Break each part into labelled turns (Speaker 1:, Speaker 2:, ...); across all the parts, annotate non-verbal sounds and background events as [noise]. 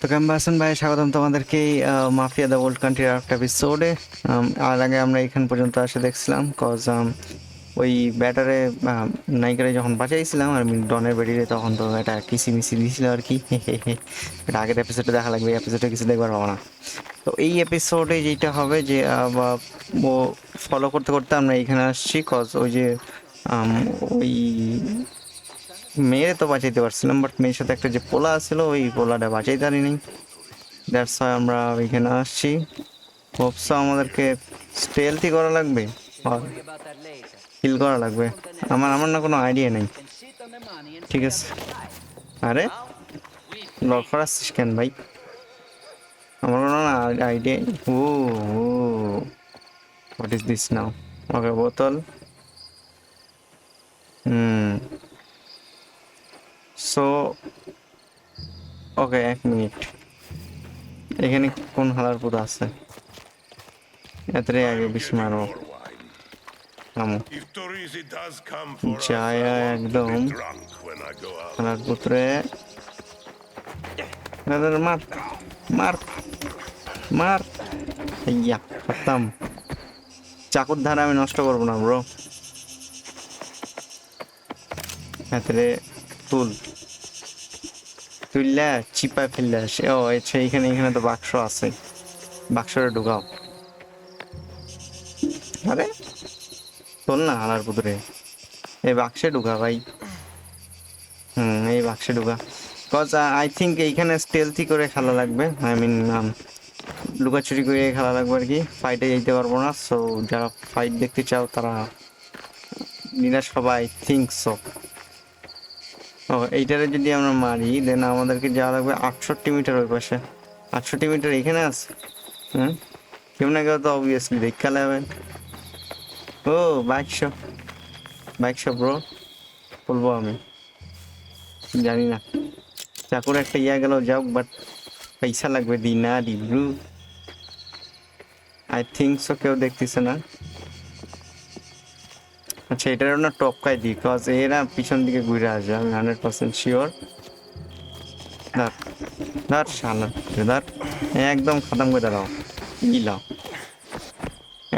Speaker 1: তো কেমন আছেন ভাই? স্বাগতম তোমাদেরকে মাফিয়া দ্য ওল্ড কান্ট্রির একটা এপিসোডে আর আগে আমরা এখান পর্যন্ত আসে দেখছিলাম কজ ওই ব্যাটারে নাইকারে যখন বাঁচাইছিলাম, আর ডনের বেরিয়ে তখন তো এটা কিসি মিসি দিয়েছিল আর কি। [laughs] এটা আগের এপিসোডে দেখা লাগবে এপিসোডে কিছু দেখবার পাবো না। তো এই এপিসোডে যেটা হবে যে ও ফলো করতে করতে আমরা এখানে আসছি কজ ওই যে ওই মেয়েরে তো বাঁচাইতে পারছিলাম বাট মেয়ের সাথে একটা যে পোলা ছিল ওই পোলাটা বাঁচাইতে পারিনি। দ্যাটস ওয়াই আমরা ওইখানে আসছি। হোপসো আমাদেরকে স্টেলথি করা লাগবে কিল করা লাগবে। আমার আমার না কোনো আইডিয়া নেই। ঠিক আছে। আরে লক করাচ্ছিস কেন ভাই? আমার কোনো না idea oh what is this now okay বোতল। হুম। সো ওকে এক মিনিট এখানে কোন হালার পুরো আছে? এতরে আগে বিশ মারো
Speaker 2: won't
Speaker 1: একদম। হালার পুত্রে। মার। মার। মার। ইয়া খতম চাকুর ধারা আমি নষ্ট করব না ব্রো হাতরে তুল। তুললা চিপায় ফেললে ও আচ্ছা এইখানে এখানে তো বাক্স আছে। বাক্সটা ঢুকাও। আরে তোল না, হালার পুতুরে এই বাক্সে ঢুকা ভাই। হুম, এই বাক্সে ঢুকা। কজ আই থিঙ্ক এইখানে স্টেলথি করে খেলা লাগবে। আই মিন লুকাচুরি করে খেলা লাগবে আর কি। ফাইটে যেতে পারব না সো যারা ফাইট দেখতে চাও তারা, নিরাশ সবাই থিঙ্ক সো ও, এইটারে যদি আমরা মারি দেন আমাদেরকে যাওয়া লাগবে আটষট্টি মিটার ওই পাশে। আটষট্টি মিটার এখানে আছে? হুম? কেউ না কেউ তো অবভিয়াসলি দেখে হবে ও বাইকশো বাইকশো ব্রো বলব আমি। জানি না। চাকুর একটা ইয়া গেল যাও বাট পয়সা লাগবে দি না দি ব্রু আই থিঙ্ক সো কেউ দেখতেছে না। আচ্ছা এটার না টপকাই দিই কজ এরা পিছন দিকে ঘুরে আসবে, আমি হান্ড্রেড পার্সেন্ট শিওর ধর ধর শালা ধর, একদম খতম করে দাঁড়াও ই লাও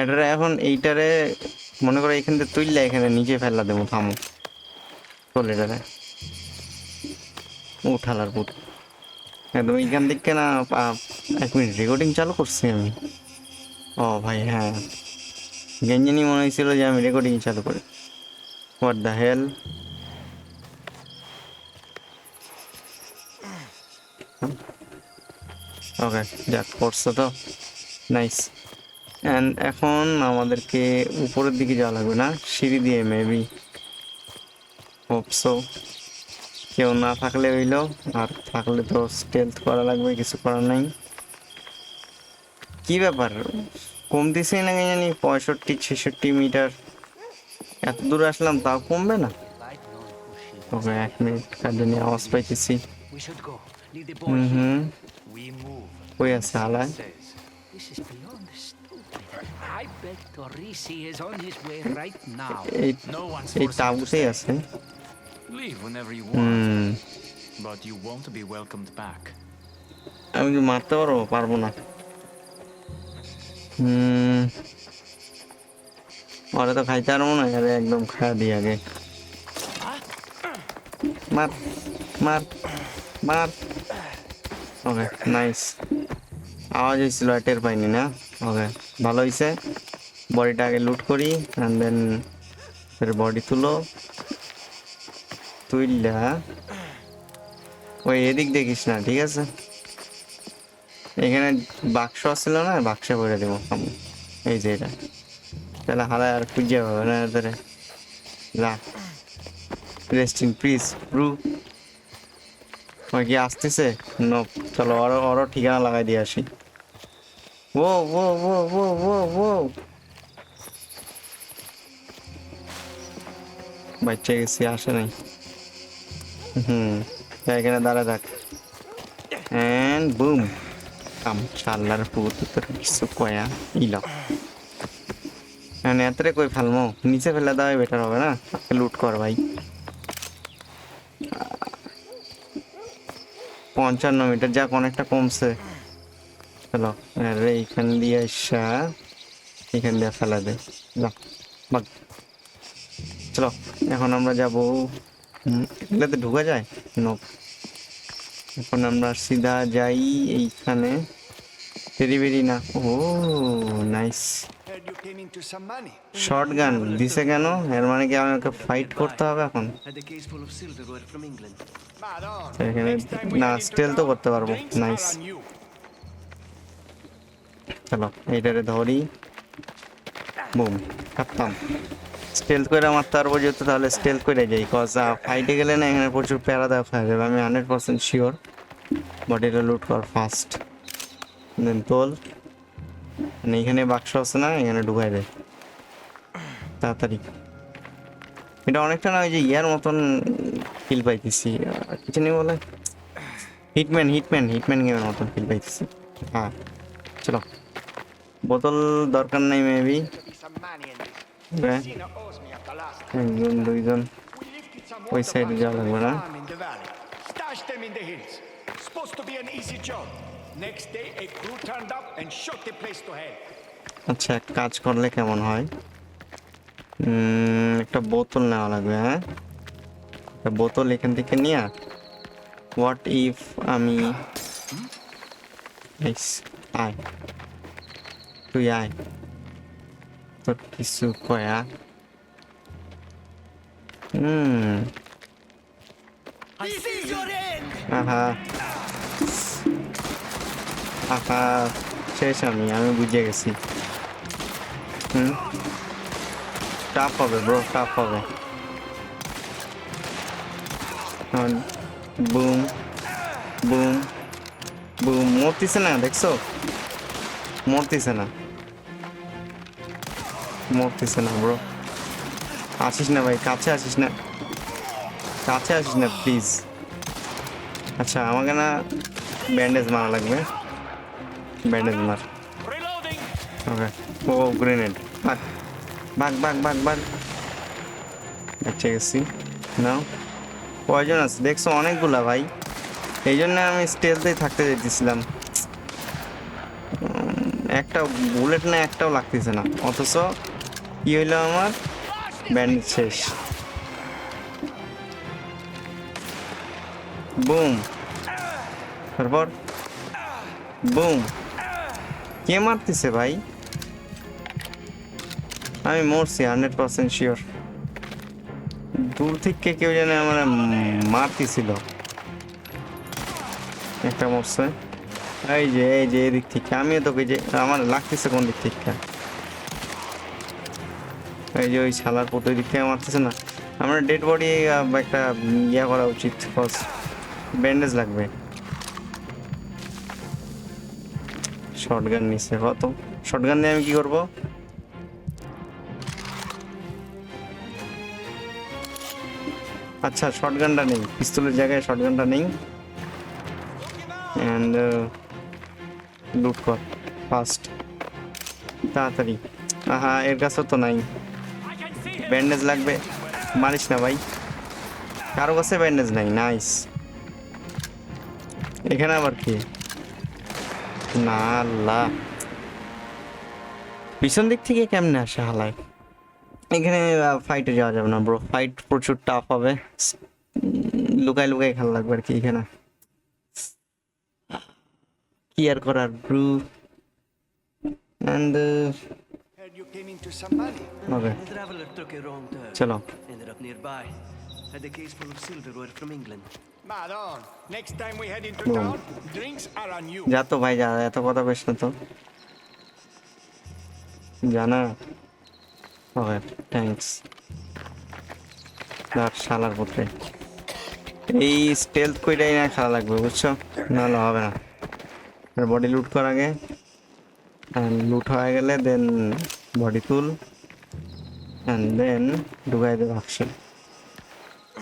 Speaker 1: এটারে এখন এইটারে, মনে করো এখান থেকে তুললে এখানে নিচে ফেলা দেবো, থামো। চল এটারে। উঠালার পুত একদম এইখান থেকে না এক মিনিট রেকর্ডিং চালু করছি আমি। ও ভাই হ্যাঁ। গেঞ্জানি মনে হয়েছিল যে আমি রেকর্ডিং চালু করি। হোয়াট দ্য হেল ওকে যাক করছ তো? নাইস অ্যান্ড এখন আমাদেরকে উপরের দিকে যাওয়া লাগবে না? সিঁড়ি দিয়ে মেবি হোপসো কেউ না থাকলে হইল, আর থাকলে তো স্টেলথ করা লাগবে, কিছু করার নাই। কি ব্যাপার? কমতেছেই না কে জানি? পঁয়ষট্টি ছেষট্টি মিটার। এত দূর আসলাম তাও কমবে না? তবে এক মিনিট কাজে নিয়ে আওয়াজ পাইতেছি। হুম হুম। কই আছে
Speaker 3: আলাই
Speaker 1: এই তাবুতেই আছে। আমি কি মারতে পারব? পারব না। হুম। ওরা তো খাইতে পারব না আরে একদম খাওয়া দিই আগে। মার মার মার। ওকে নাইস আওয়াজ হয়েছিল টের পাইনি না? ওকে, ভালো হয়েছে বডিটা আগে লুট করি অ্যান্ড দেন ফের বডি তুলো। তুইলা ওই এদিক দেখিস না, ঠিক আছে? এখানে বাক্স আসছিল না, বাক্সে ভরে দেবো আমি। এই যে এটা। তাহলে হারায় আর খুঁজে পাবে না এদের যা। রেস্ট প্লিজ ব্রু ওই কি আসতেছে? ন চলো ওরও ওরও ঠিকানা লাগাই দিয়ে আসি। ও ও ও ও ও ও বাচ্চা গেছি, আসে নাই। হুম, এখানে দাঁড়া থাক। অ্যান্ড বুম চাল্লার পুত তোর কিছু কয়া ইল। মানে এতরে কই ফেলমো নিচে ফেলে দেওয়াই বেটার হবে না লুট কর ভাই। পঞ্চান্ন মিটার যাক অনেকটা কমছে। চলো আর এইখান দিয়ে আসা এখান দিয়ে ফেলা দে। বাগ চলো এখন আমরা যাব। এগুলোতে ঢুকা যায়? নো এখন আমরা সিধা যাই এইখানে। দেরি বেরি না। ও, নাইস। শর্ট গান দিছে কেন? এর মানে কি আমি ফাইট করতে হবে এখন? না স্টেল তো করতে পারব। নাইস। চলো, এইটারে ধরি। বুম, কাটতাম। স্টেল করে আমার মারতে পারব যেহেতু, তাহলে স্টেল করে যাই কজ ফাইটে গেলে না এখানে প্রচুর প্যারা দেওয়া হয়ে যাবে আমি হান্ড্রেড পার্সেন্ট শিওর বডিটা লুট কর ফার্স্ট দেন তোল। মানে এখানে বাক্স আছে না, এখানে ঢুকাই দেয় তাড়াতাড়ি। এটা অনেকটা না ওই যে ইয়ার মতন ফিল পাইতেছি। কিছু নেই বলে? হিটম্যান হিটম্যান হিটম্যান গেমের মতন ফিল পাইতেছি। হ্যাঁ চলো। বোতল দরকার নাই maybe
Speaker 4: Some money in this.
Speaker 1: Okay
Speaker 4: Sina owes me at the last.
Speaker 1: একজন দুইজন
Speaker 4: We lifted some
Speaker 1: ওই
Speaker 4: water
Speaker 1: সাইডে
Speaker 4: pumps
Speaker 1: যাওয়া
Speaker 4: from
Speaker 1: লাগবে
Speaker 4: a
Speaker 1: না
Speaker 4: farm in the valley. Stashed them in the hills. Supposed to be an easy job. Next day, a crew turned up and shot the place to hell.
Speaker 1: আচ্ছা এক কাজ করলে কেমন হয় উম, একটা বোতল নেওয়া লাগবে হ্যাঁ একটা বোতল এখান থেকে নিয়ে হোয়াট ইফ আমি Nice. আয় তুই আয় তোর কিছু কয়া হুম আহা আহা শেষ আমি আমি বুঝে গেছি হুম টাফ হবে ব্রো টাফ হবে বুম বুম বুম মরতিছে না দেখছ মরতিছে না মরতিছে না ব্রো আসিস না ভাই? কাছে আসিস না? কাছে আসিস না প্লিজ আচ্ছা আমাকে না ব্যান্ডেজ মারা লাগবে। ব্যান্ডেজ মার। ওকে ও গ্রেনেড ভাগ ভাগ ভাগ ভাগ ভাগ। আচ্ছা গেছি। নাও কয়জন আছে? দেখছ, অনেকগুলা ভাই। এই জন্য আমি স্টেলতেই থাকতে যেতেছিলাম একটা বুলেট না, একটাও লাগতেছে না। অথচ কি হইল আমার ব্যান্ডেজ শেষ। বুম তারপর বুম কে মারতেছে ভাই? আমি মরছি হান্ড্রেড পার্সেন্ট শিওর দূর থেকে কেউ জানে আমার মারতেছিল। একটা মরছে। এই যে এই যে এদিক থেকে। আমিও তোকে যে, আমার লাগতেছে কোন দিক থেকে? এই যে ওই শালার ওই দিক থেকে মারতেছে না, আমার ডেড বডি একটা ইয়া করা উচিত ব্যান্ডেজ লাগবে। শর্টগান নিছে, কত? শর্টগান দিয়ে আমি কি করব? আচ্ছা শর্টগানটা নেই পিস্তলের জায়গায় শর্টগানটা নেই। অ্যান্ড লুট কর ফাস্ট তাড়াতাড়ি। আহা, এর কাছেও তো নাই। ব্যান্ডেজ লাগবে। মারিস না ভাই। কারও কাছে ব্যান্ডেজ নাই, নাইস। এখানে আবার কি? না আল্লাহ। পিছন দিক থেকে কেমনে আসে হালায়? এখানে ফাইটে যাওয়া যাবে না ব্রো ফাইট প্রচুর টাফ হবে। লুকাই লুকাই খেলা লাগবে আর কি এখানে। কি আর করার bro and
Speaker 4: Heard you came into some money.
Speaker 1: Okay
Speaker 5: The traveler took a wrong turn.
Speaker 1: চলো
Speaker 5: Ended up nearby. Had a case full of silverware from England.
Speaker 4: Mad on. Next time we head into town, drinks are on you.
Speaker 1: যা তো ভাই যা এত কথা বেশ না তো জানা ওকে থ্যাঙ্কস দাঁড় শালার পুত্রে এই স্টেলথ কইটাই না খেলা লাগবে বুঝছ নাহলে হবে না বডি লুট কর আগে লুট হয়ে গেলে দেন বডি তুল অ্যান্ড দেন ঢুকাই দে বাক্সে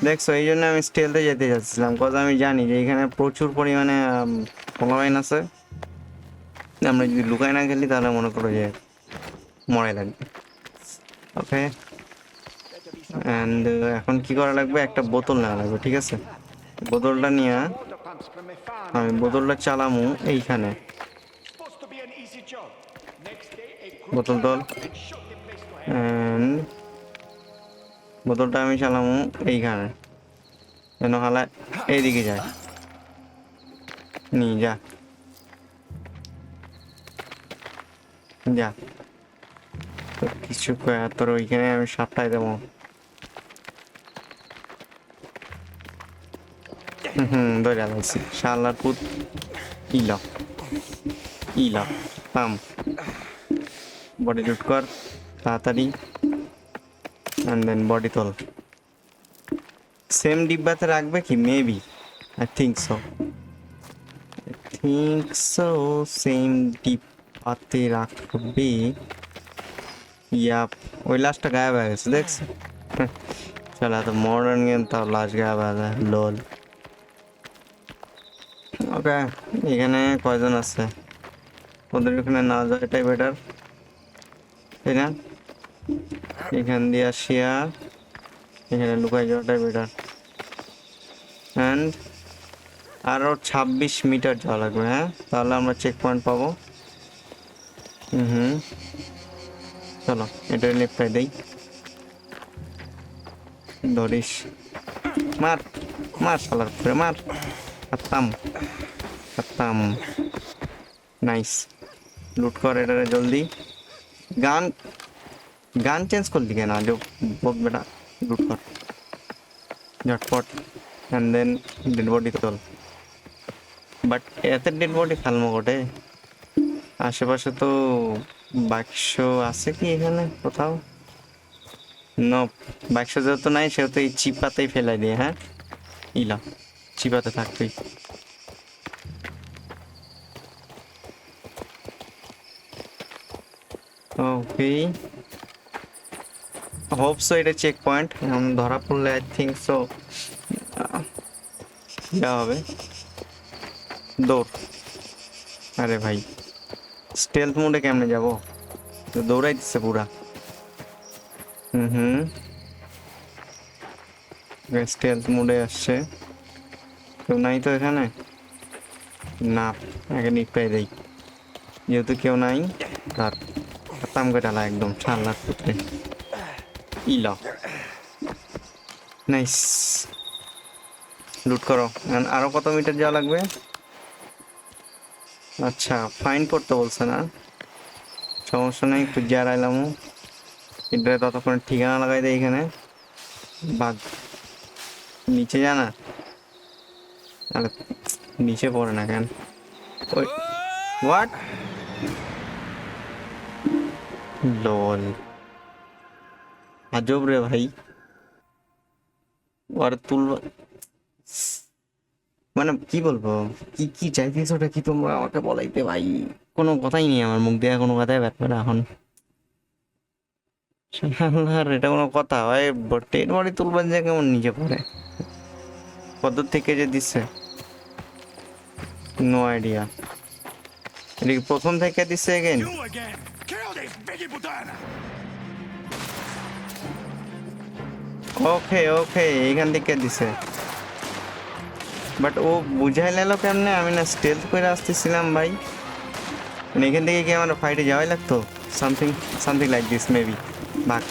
Speaker 1: দেখছ, এই জন্য আমি স্টেলতে যেতে চাচ্ছিলাম কজ আমি জানি যে এখানে প্রচুর পরিমাণে ফলোয়াইন আছে। আমরা যদি লুকাই না খেলি, তাহলে মনে করো যে মরে লাগবে। ওকে অ্যান্ড এখন কি করা লাগবে? একটা বোতল নেওয়া লাগবে, ঠিক আছে? বোতলটা নিয়ে আমি বোতলটা চালামু এইখানে।
Speaker 4: Hell.
Speaker 1: And বোতলটা আমি চালামু এইখানে। যেন হালা এইদিকে যায়। নি যা। যা। কিছু তোর ওইখানে আমি সাতটায় দেবো। হুম, ধরে লাগছি শালার পুত। ইল। ইল। পাম। বডি লুট কর, তাড়াতাড়ি অ্যান্ড দেন বডি তোল। সেম ডিব্বাতে রাখবে কি? Maybe I think so think so same ডিব্বাতে রাখবে। ইয়াপ ওই লাস্টটা গায়েব হয়ে গেছে, দেখছি? চল, এত মডার্ন গেম তাও লাস্ট গায়েব হয়ে লোল ওকে এখানে কয়জন আছে? ওদের এখানে না যায় এটাই বেটার না এখান দিয়ে আসিয়া এখানে লুকাই যাওয়াটাই বেটার অ্যান্ড আরও ছাব্বিশ মিটার যাওয়া লাগবে হ্যাঁ? তাহলে আমরা চেক পয়েন্ট পাবো। হুম চলো, এটা লেফটাই দেই। ধরিস। মার মার শালার করে মার। খাতাম খাতাম নাইস লুট কর এটারে জলদি। গান গান চেঞ্জ করলি কেন? আজ বক বেটা লুট ঝটপট। অ্যান্ড দেন ডেড বডি তোল। বাট এত ডেড বডি ফালমো কোটে আশেপাশে তো বাক্স আছে কি এখানে কোথাও? ন বাক্স যেহেতু নাই, সেহেতু এই চিপাতেই ফেলাই দিয়ে হ্যাঁ? ইলা, চিপাতে থাকবেই ওকে হোপ সো এটা চেক পয়েন্ট ধরা পড়লে আই থিঙ্ক সো যা হবে। দৌড়। আরে ভাই স্টেলথ মোডে কেমনে যাব? তো দৌড়াই দিচ্ছে পুরা। হুম হুম। স্টেলথ মোডে আসছে। কেউ নাই তো এখানে? না, আগে নিপটাই দেই। যেহেতু কেউ নাই তার করে ডালা একদম পুত্রে ইল। নাইস। লুট করো। আরও কত মিটার যাওয়া লাগবে? আচ্ছা ফাইন করতে বলছে না। সমস্যা নেই, একটু জারাইলাম এটা ততক্ষণ ঠিকানা লাগাই দেয় এখানে। বাঘ নিচে জানা আরে, নিচে পড়ে না কেন? ওই, হোয়াট? লল আজব রে ভাই আর তুলবা মানে কি বলব কি কি চাইছিস ওটা কি তোমরা আমাকে বলাইতে ভাই কোনো কথাই নেই আমার মুখ দিয়ে কোনো কথাই ব্যাপার না এখন এটা কোনো কথা হয় টেন বাড়ি তুলবার যে কেমন নিচে পড়ে কত থেকে যে দিচ্ছে নো আইডিয়া প্রথম থেকে দিচ্ছে again
Speaker 4: You again! Kill this biggie putana!
Speaker 1: Okay okay এইখান থেকে দিছে। বাট ও বুঝাই নিল কেমনে? আমি না স্টেলথ করে আসতেছিলাম ভাই। মানে এখান থেকে কি আমার ফাইটে যাওয়াই লাগতো? Something something like this maybe বাক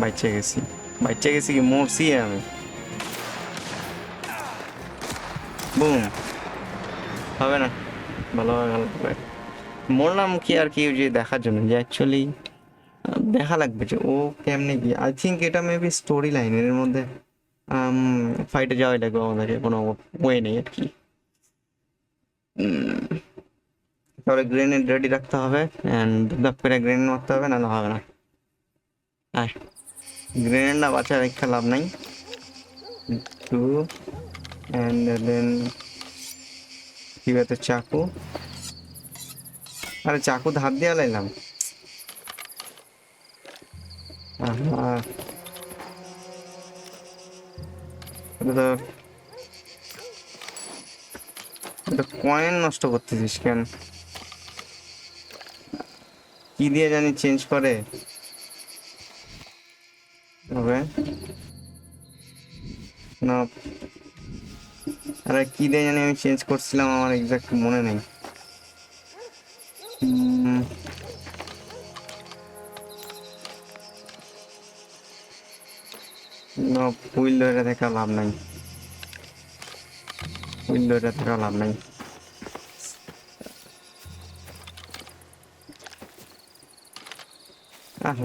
Speaker 1: বাইচে গেছি। বাইচে গেছি কি মরছি আমি? বুম হবে না। ভালো ভালো মরলাম কি আর কি, যে দেখার জন্য, যে অ্যাকচুয়ালি দেখা লাগবে যে ও কেমনে কি। আই থিঙ্ক এটা মেবি স্টোরি লাইনের মধ্যে ফাইটে যাওয়াই লাগবে আমাদেরকে কোনো ওয়ে নেই আর কি। তাহলে গ্রেনেড রেডি রাখতে হবে অ্যান্ড দাপ করে গ্রেনেড মারতে হবে, নাহলে হবে না। আর গ্রেনেড না বাঁচা রেখে লাভ নাই। টু অ্যান্ড দেন কি বলতে চাকু আরে চাকু ধার দিয়ে লাইলাম কয়েন নষ্ট করতেছিস কেন? কি দিয়ে জানি চেঞ্জ করে? ওকে না। আরে কি দিয়ে জানি আমি চেঞ্জ করছিলাম আমার এক্সাক্ট মনে নেই। হুইল ধরে থাকা লাভ নাই। হুইল ধরে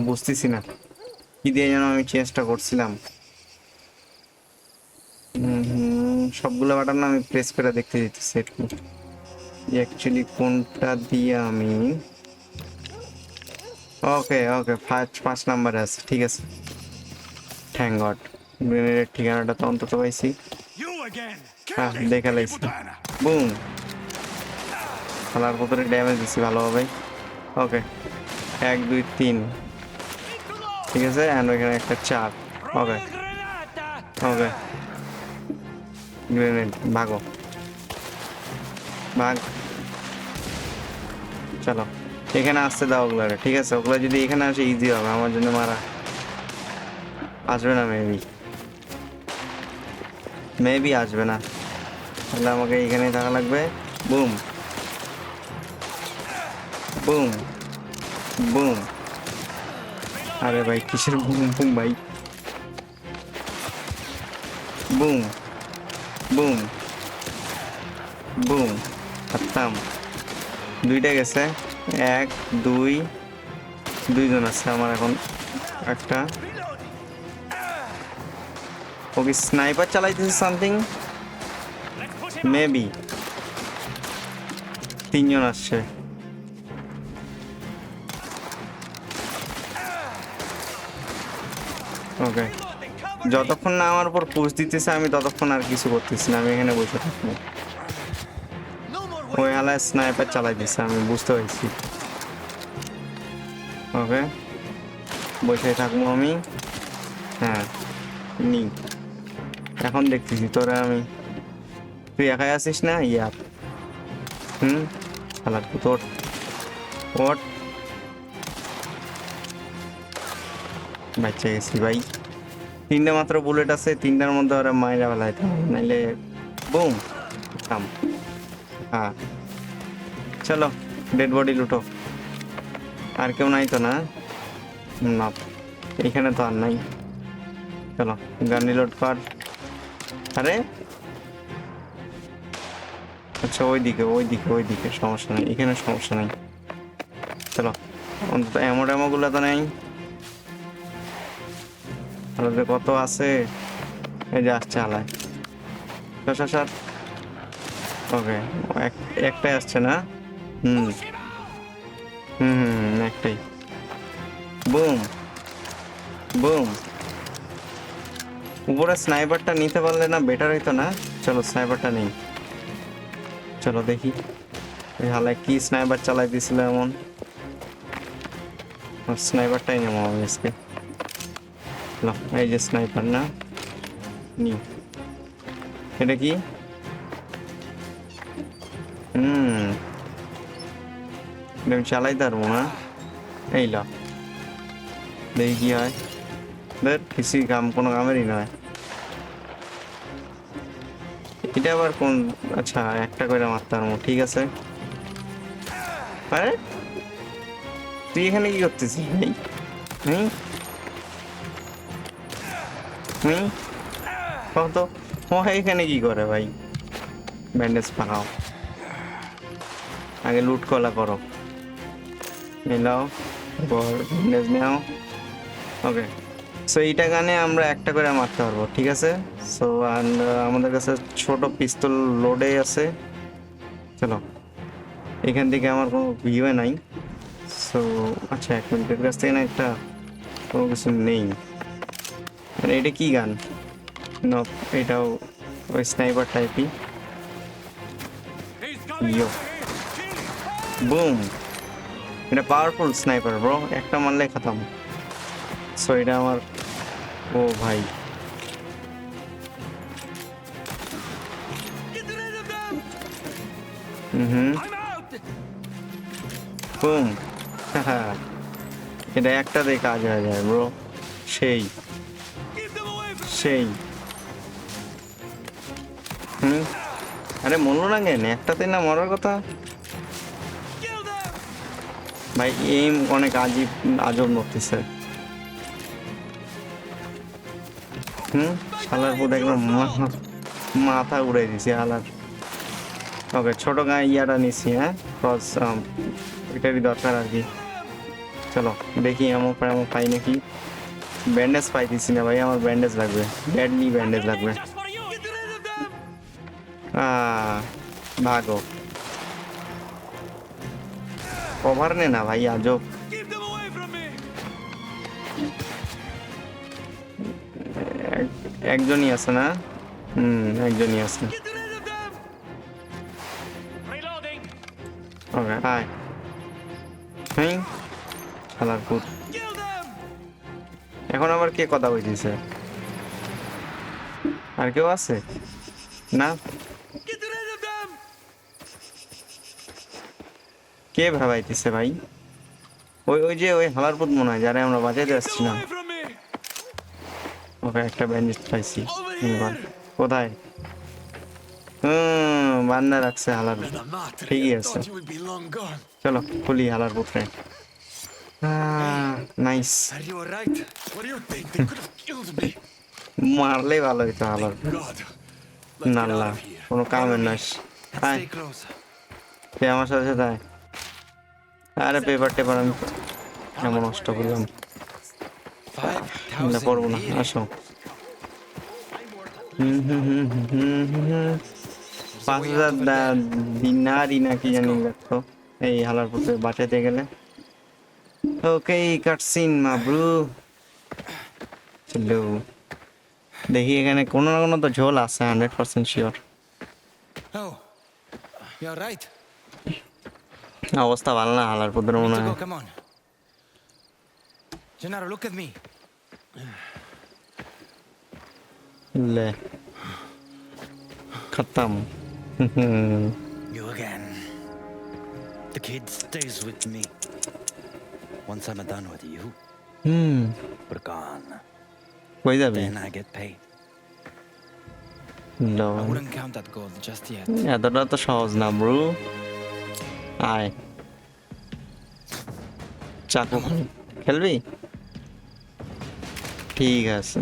Speaker 1: বুঝতেছি না। কি দিয়ে যেন আমি চেঞ্জটা করছিলাম। সবগুলো বাটন আমি প্রেস করে দেখতে দিতেছি একটু অ্যাকচুয়ালি কোনটা দিয়ে আমি? ওকে ওকে পাঁচ পাঁচ নাম্বারে আছে ঠিক আছে। থ্যাংক গড গ্রেনেডের ঠিকানাটা তো অন্তত পাইছি! হ্যাঁ দেখে লাইছি. বুম খেলার ভিতরে ড্যামেজ দিছি ভালোভাবে ওকে এক দুই তিন। ঠিক আছে অ্যান্ড ওইখানে একটা চার। ওকে ওকে গ্রেনেড ভাগো। ভাগ। চলো, এখানে আসতে দাও ওগুলারে, ঠিক আছে? ওগুলো যদি এখানে আসে ইজি হবে, আমার জন্য মারা। আসবে না মেবি মেবি আসবে না। তাহলে আমাকে এখানেই থাকা লাগবে। বুম বুম বুম আরে ভাই, কিসের বুম বুম ভাই? বুম বুম বুম খতম দুইটা গেছে। এক, দুই। দুইজন আছে আমার এখন। একটা। ওকে স্নাইপার চালাইতেছে সামথিং? মেবি তিনজন আসছে। ওকে যতক্ষণ না আমার উপর পোস্ট দিতেছে, আমি ততক্ষণ আর কিছু করতেছি না। আমি এখানে বসে থাকব। ওই হালায় স্নাইপার চালাই দিচ্ছে আমি বুঝতে পারছি। ওকে বসে থাকব আমি। হ্যাঁ নি। এখন দেখতেছি, তোরা আমি তুই একাই আছিস না? ইয়ার হুম? খেলার তোর ওট বাচ্চা গেছি ভাই। তিনটা মাত্র বুলেট আছে, তিনটার মধ্যে ওরা মায়েরা বেলায় নাইলে বুম, থাম। হ্যাঁ। চলো ডেড বডি লুটো। আর কেউ নাই তো না? না এখানে তো আর নাই। চলো গান রিলোড কর। আরে? আচ্ছা ওই দিকে ওই দিকে ওই দিকে সমস্যা নেই, এখানে সমস্যা নেই। চলো, অন্তত এমো টেমোগুলো তো নেই। কত আছে? এই যে আসছে আলায় ওকে একটাই আসছে না? হুম। হুম হুম একটাই। বুম। বুম। উপরে স্নাইপারটা নিতে পারলে না বেটার হইতো না? চলো স্নাইপারটা নেই। চলো দেখি। এই হালায় কি স্নাইপার চালাই দিছিল এমন? স্নাইপারটাই নেব আমি আজকে। এই যে স্নাইপার না? নি। এটা কি? হুম। চালাইতে পারব না এই ল। দেখি হয়? ধর কিছুই কাম, কোনো কামেরই নয়। এটা আবার কোন আচ্ছা একটা করে মারতে পারব ঠিক আছে। আরে! তুই এখানে কি করতেছিস, ভাই? হুম? হুম? কত? ও এখানে কি করে, ভাই? ব্যান্ডেজ পাকাও আগে লুট কলা করো। নিলাও ব্যান্ডেজ নাও। ওকে সো এইটা গানে আমরা একটা করে মারতে পারব, ঠিক আছে? সো আমাদের কাছে ছোট পিস্তল লোডে আছে। চলো, এখান থেকে আমার কোনো ভিউ নাই। সো আচ্ছা এক মিনিটের কাছ থেকে না একটা কোনো কিছু নেই। মানে এটা কি গান? ন এটাও ওই স্নাইপার টাইপই ইয়ো বুম এটা পাওয়ারফুল স্নাইপার ব্রো একটা মারলে খতম। সো এটা আমার ও ভাই। হুম বুম [laughs] এটা একটা দিয়ে কাজ হয়ে যায় ব্রো সেই। সেই। হুম? আরে মরলো না কেন? একটাতে না মরার কথা? ভাই এইম অনেক আজীব আজব নড়তেছে হুম? শালার পুরো একদম মাথা উড়ে দিছি আলার। ওকে ছোট গায়ে ইয়াটা নিছি হ্যাঁ? ক্রস এটারই দরকার আর কি। চলো দেখি এমন এমন পাই নাকি। ব্যান্ডেজ পাইতেছি না ভাই আমার ব্যান্ডেজ লাগবে। ব্যাডলি ব্যান্ডেজ লাগবে। আহ, ভাগো। কভার নে না ভাই আজব এক- একজনই আছে না? হুম একজনই আছে! ওকে আয় হ্যাঁ খেলার পুত এখন আবার কে কথা বলতেছে আর কেউ আছে? না? কে ভাবাইতেছে ভাই? ওই ওই যে ওই হালারপুত মনে হয় যারা আমরা বাজাইতে আসছিলাম। ওকে একটা ব্যান্ডেজ পাইছি। কোথায়? হুম বান্না রাখছে হালার ঠিকই আছে। চলো খুলি হালার পুত্রে নাইস. মারলেই ভালো হইতো হালার
Speaker 6: God.
Speaker 1: নাল্লা কোনো কামের. তুই আমার সাথে সাথে আরে পেপার টেপার আমি এমন নষ্ট করলাম? না করব না, আসো। পাঁচ হাজার দা- দিনারই নাকি জানি লাগতো এই হালার পুত্রে বাঁচাতে গেলে। ওকে কাটসিন মাব্রু চলো। দেখি এখানে কোনো না কোনো তো ঝোল আছে হান্ড্রেড পার্সেন্ট শিওর
Speaker 6: alright?
Speaker 1: অবস্থা ভালো না হালার পুত্র মনে হয়
Speaker 6: Gennaro, look at me.
Speaker 1: লে খতম
Speaker 5: You again. The kid stays with me. Once I'm done with you,
Speaker 1: hmm.
Speaker 5: we're gone.
Speaker 1: Wait a minute.
Speaker 5: Then I get paid.
Speaker 1: No.
Speaker 6: I wouldn't count that gold just yet.
Speaker 1: Yeah, that's not the shaw's number. আয়। চাকু খেলবি? ঠিক আছে।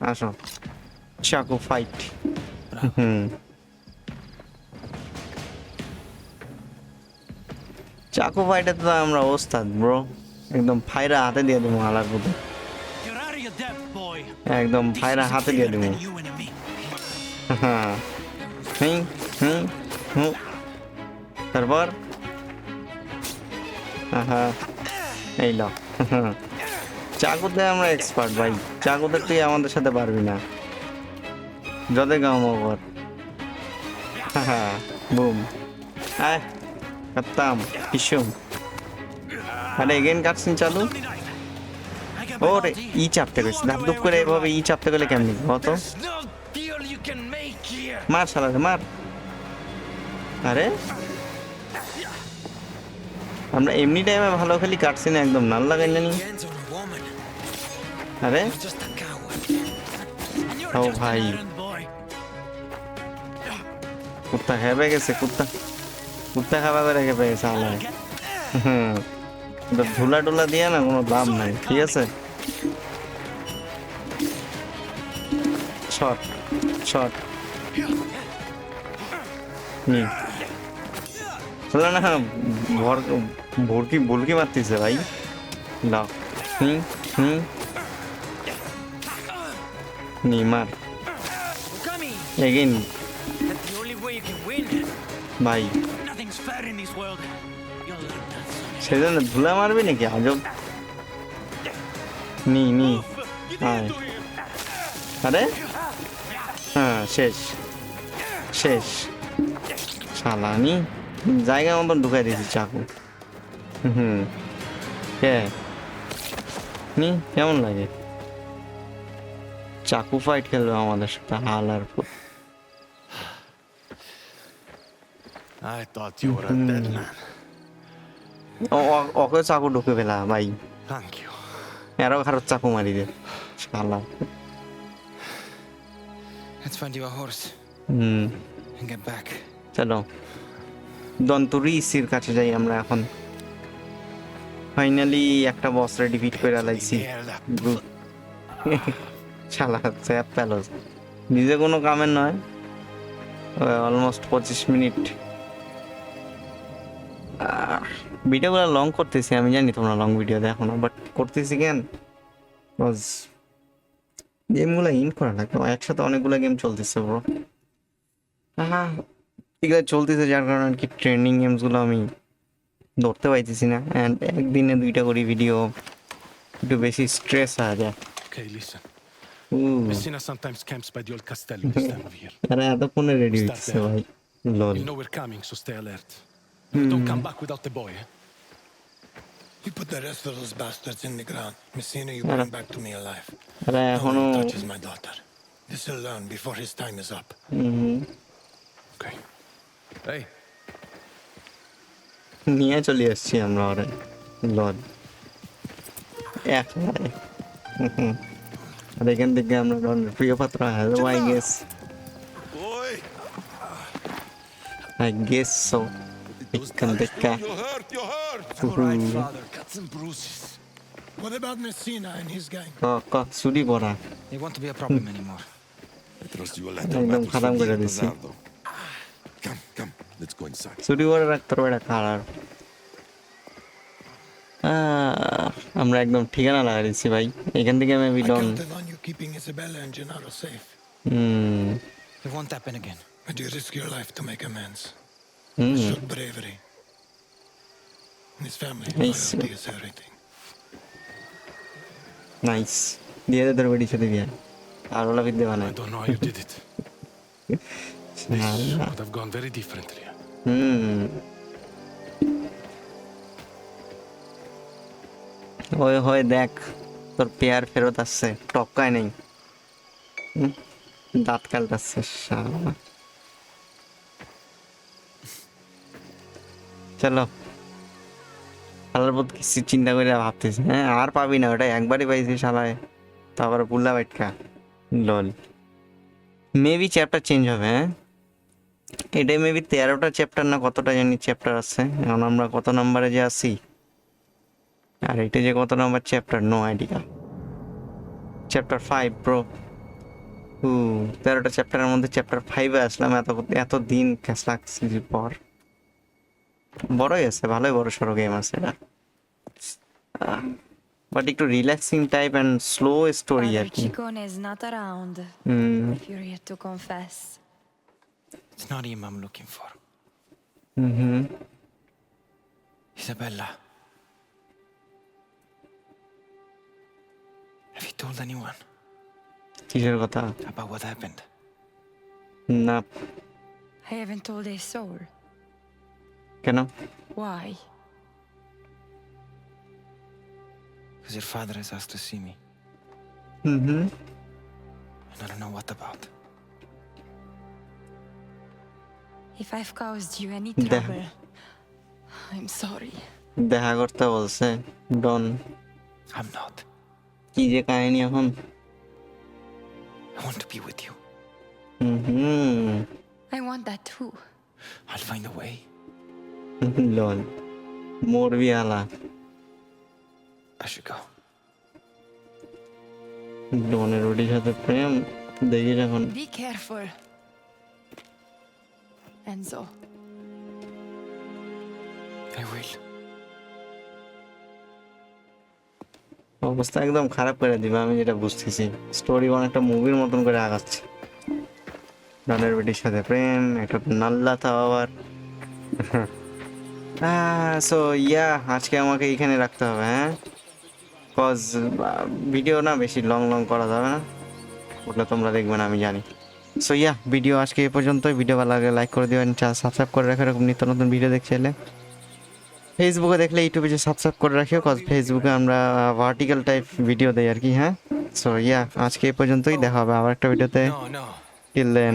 Speaker 1: আসো। চাকু fight হুম। চাকু ফাইটে তো আমরা ওস্তাদ ব্রো একদম ফাইরা হাতে দিয়ে দেবো আলার
Speaker 5: boy.
Speaker 1: একদম ফাইরা হাতে দিয়ে দেবো. হ্যাঁ। হুম হুম হুম। তারপর? [laughs] এই ল [laughs] চাকুতে আমরা এক্সপার্ট ভাই। চাকুতে তুই আমাদের সাথে পারবি না। যতে ওভার হ্যাঁ বুম। আয় করতাম ইসুম। আরে এগেন কাটসিন চালু?
Speaker 5: got
Speaker 1: ওরে ই চাপতে গেছে। ধাপ ধুপ করে এভাবে ই চাপতে গেলে কেমনি? কত. মার শালাকে মার। আরে? আমরা এমনি টাইমে ভালো খেলি কাটছি না একদম নাল লাগাই
Speaker 6: woman.
Speaker 1: আরে? ও ভাই. কুত্তা খেপে গেছে, কুত্তা। কুত্তা খাওয়া করে খেপে গেছে আলায় হুম। ধুলা টুলা দিয়ে না কোনো দাম নাই, ঠিক আছে? Short short hmm. না না, ভর ভরকি, ভুলকি মারতেছে ভাই। না হুম হুম।
Speaker 5: নিমার এগেন
Speaker 1: ভাই। সেজন্য ধুলা মারবে নাকি? আজব। নি নি। আরে? হ্যাঁ শেষ। শেষ। সালানি। জায়গা মতন ঢুকাই দিয়েছি চাকু। হুম। কে? নি কেমন লাগে? চাকু ফাইট খেলবে আমাদের সাথে হাল আর ওকে চাকু ঢুকে ফেলা ভাই. এরাও খারাপ চাকু মারি দে শালা।
Speaker 6: Let's find you a horse. and get back.
Speaker 1: চলো। দন্তরিসির কাছে যাই আমরা এখন। ফাইনালি একটা বস রেডি ফিট করে লাইছি। শালা স্যাপ প্যালোস। নিজে কোনো কামের নয়। অলমোস্ট পঁচিশ মিনিট। ভিডিওগুলো লং করতেছি, আমি জানি তোমরা লং ভিডিও দেখো না বাট করতেছি কেন? বিকজ গেমগুলো ইন করা লাগবে। একসাথে অনেকগুলো গেম চলতেছে ব্রো হ্যাঁ এগুলো চলতেছে যার কারণে আর কি ট্রেন্ডিং গেমসগুলো আমি ধরতে পাইতেছি না অ্যান্ড একদিনে দুইটা করে ভিডিও একটু বেশি স্ট্রেস হয়ে যায়
Speaker 6: Messina sometimes camps by the old castello this time of year.
Speaker 1: এতক্ষণে রেডি হইতেছে ভাই lol
Speaker 6: You know we're coming, so stay alert. Don't come back without the boy, eh?
Speaker 7: You put the rest of those bastards in the ground. Messina, you bring back to me alive.
Speaker 1: আরে
Speaker 7: No
Speaker 1: এখনও
Speaker 7: one touches my daughter. This will learn before his time is up.
Speaker 6: Okay. Hey,
Speaker 1: নিয়ে চলে আসছি আমরা ওরে লল একলাই হুম, আর এখান থেকে আমরা ডনের প্রিয় পাত্র hello I guess
Speaker 2: Boy,
Speaker 1: I guess so এখান থেকে
Speaker 2: you hurt, you hurt.
Speaker 6: alright, father. Cuts and bruises.
Speaker 7: What about Messina and his gang?
Speaker 1: ক- ক চুরি করা
Speaker 5: They won't be a problem anymore.
Speaker 2: I trust you will let
Speaker 1: একদম
Speaker 2: them matters
Speaker 1: খারাপ
Speaker 2: from
Speaker 1: করে
Speaker 2: here,
Speaker 1: দিছি।
Speaker 2: Bernardo. Go inside.
Speaker 1: চুরি করে রাখতে পারবে এটা খারাপ আহ, আমরা একদম ঠিকানা লাগাই দিচ্ছি ভাই এখান থেকে maybe
Speaker 7: I
Speaker 1: Don
Speaker 7: counted on you keeping Isabella and Gennaro safe.
Speaker 1: Hmm
Speaker 5: It won't happen again.
Speaker 7: But you risk your life to make amends.
Speaker 1: Hmm
Speaker 7: Showed bravery. His family,
Speaker 1: Nice.
Speaker 7: loyalty is everything.
Speaker 1: Nice. দিয়ে দে তোর বেটির সাথে বিয়ে আর ওলা বিদ্যে
Speaker 6: I don't know how you did it. This could have gone very differently.
Speaker 1: হুম। ওই হয় দেখ, তোর পেয়ার ফেরত আসছে, টপকায় নেই। দাঁত কালটাচ্ছে চলো। শালার প্রতি কিছু চিন্তা করে ভাবতেছি হ্যাঁ আর পাবি না, ওটা একবারই পাইছি শালায়। তারপরে পুল্লা বাইটকা। লল। মেবি চ্যাপ্টার চেঞ্জ হবে হ্যাঁ? এটাই মেবি তেরোটা চ্যাপ্টার না কতটা জানি চ্যাপ্টার আছে। এখন আমরা কত নাম্বারে যে আছি? আর এটা যে কত number chapter no idea chapter five pro হু তেরোটা চ্যাপ্টারের মধ্যে চ্যাপ্টার ফাইভে আসলাম। এত এত দিন ক্যাশ লাগছে পর। বড়ই আছে ভালোই বড় সড়ো গেম আছে এটা। বাট একটু relaxing type and slow story আর কি।
Speaker 5: It's not him I'm looking for.
Speaker 1: Hmm hmm
Speaker 5: Isabella. Have you told anyone
Speaker 1: কিসের কথা
Speaker 5: about what happened?
Speaker 1: না
Speaker 8: I haven't told a soul.
Speaker 1: কেন
Speaker 8: Why?
Speaker 5: Because your father has asked to see me,
Speaker 1: hmm hmm
Speaker 5: and I don't know what about.
Speaker 8: If I've caused you any trouble, I'm sorry.
Speaker 1: দেখা করতে বলছে ডন
Speaker 5: I'm not.
Speaker 1: কি যে কাহিনী এখন
Speaker 5: I want to be with you.
Speaker 1: Hmm hmm
Speaker 8: I want that too.
Speaker 5: I'll find a way.
Speaker 1: লল মরবি আলা
Speaker 5: I should go.
Speaker 1: ডনের ওটির সাথে প্রেম দেখি এখন
Speaker 8: Be careful. Enzo.
Speaker 5: I will.
Speaker 1: অবস্থা একদম খারাপ করে দিবে আমি যেটা বুঝতেছি। স্টোরি অনেকটা মুভির মতন করে আগাচ্ছে। ডনের বেটির সাথে প্রেম একটা নাল্লা তাও আবার। [laughs] সো ইয়া আজকে আমাকে এখানে রাখতে হবে হ্যাঁ? কজ ভিডিও না বেশি লং লং করা যাবে না। ওগুলো তোমরা দেখবে না আমি জানি। সো ইয়া ভিডিও আজকে এই পর্যন্ত ভিডিও ভালো লাগে লাইক করে দিবেন সাবস্ক্রাইব করে রাখো এরকম নিত্য নতুন ভিডিও দেখতে এলে ফেসবুকে দেখলে ইউটিউবে যে সাবস্ক্রাইব করে রাখিও কজ ফেসবুকে আমরা ভার্টিক্যাল টাইপ ভিডিও দেই আর কি হ্যাঁ? সো ইয়া আজকে এই পর্যন্তই। দেখা হবে আবার একটা ভিডিওতে. Till then